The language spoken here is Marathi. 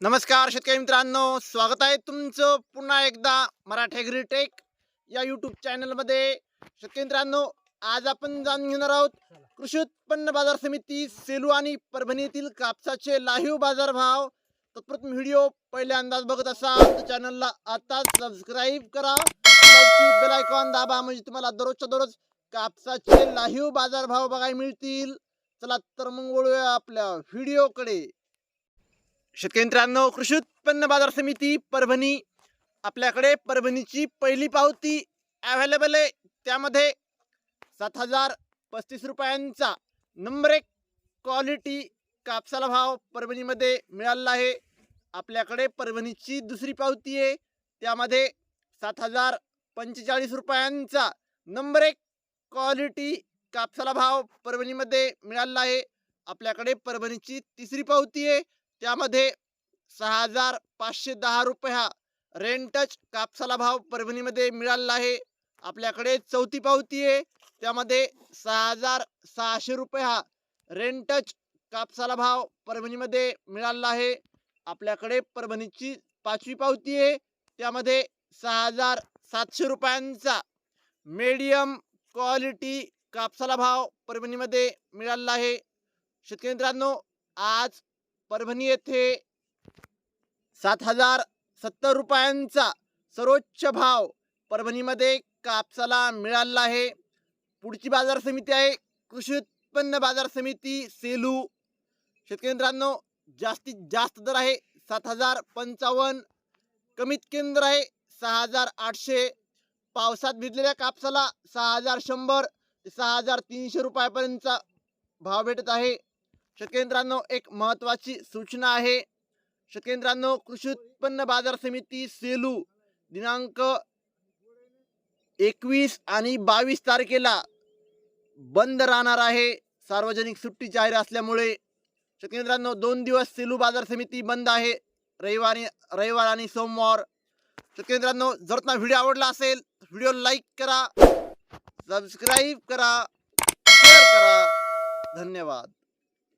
नमस्कार शेतकरी मित्रांनो स्वागत आहे तुमचं पुन्हा एकदा मराठे ग्रीटेक या यूट्यूब चॅनलमध्ये शेतकरी मित्रांनो आज आपण जाणून घेणार आहोत कृषी उत्पन्न बाजार समिती सेलू आणि परभणीतील कापसाचे लाईव्ह बाजार भाव. तत्प्रथम व्हिडिओ पहिल्यांदाच बघत असाल तर चॅनलला आता सबस्क्राईब करा. बेल आयकॉन दाबा म्हणजे तुम्हाला दररोजच्या दररोज कापसाचे लाईव्ह बाजारभाव बघायला मिळतील. चला तर मग वळूया आपल्या व्हिडिओकडे. शेतकरी मित्रांनो कृषी उत्पन्न बाजार समिती परभणी आपल्याकडे परभणीची पहिली पावती अवेलेबल आहे. त्यामध्ये सात हजार पस्तीस रुपयांचा नंबर एक क्वालिटी कापसाला भाव परभणीमध्ये मिळाला आहे. आपल्याकडे परभणीची दुसरी पावती आहे. त्यामध्ये सात हजार पंचेचाळीस रुपयांचा नंबर एक क्वालिटी कापसाला भाव परभणीमध्ये मिळाला आहे. आपल्याकडे परभणीची तिसरी पावती आहे. त्यामध्ये सहा हजार पाचशे दहा रुपये हा रेंटच कापसाला भाव परभणीमध्ये मिळालेला आहे. आपल्याकडे चौथी पावती आहे. त्यामध्ये सहा हजार सहाशे रुपये हा रेंटच कापसाला भाव परभणीमध्ये मिळालेला आहे. आपल्याकडे परभणीची पाचवी पावती आहे. त्यामध्ये सहा हजार सातशे रुपयांचा मीडियम क्वालिटी कापसाला भाव परभणीमध्ये मिळालेला आहे. शेतकरी मित्रांनो आज परभणी येथे सात हजार सत्तर रुपयांचा सर्वोच्च भाव परभणीमध्ये कापसाला मिळाला आहे. पुढची बाजार समिती आहे कृषी उत्पन्न बाजार समिती सेलू. शेतकरी मित्रांनो जास्तीत जास्त दर आहे सात हजार पंचावन्न. कमीत केंद्र आहे सहा हजार आठशे. पावसात भिजलेल्या कापसाला सहा हजार शंभर ते सहा हजार तीनशे रुपयापर्यंतचा भाव भेटत आहे. शेतकरी मित्रांनो एक महत्त्वाची सूचना आहे. शेतकरी मित्रांनो कृषी उत्पन्न बाजार समिती सेलू दिनांक एकवीस आणि बावीस तारखेला बंद राहणार आहे. सार्वजनिक सुट्टी जाहीर असल्यामुळे शेतकरी मित्रांनो दोन दिवस सेलू बाजार समिती बंद आहे. रविवारी रविवार आणि सोमवार. शेतकरी मित्रांनो जर तुम्हाला व्हिडिओ आवडला असेल व्हिडिओ लाईक करा सबस्क्राईब करा शेअर करा. धन्यवाद.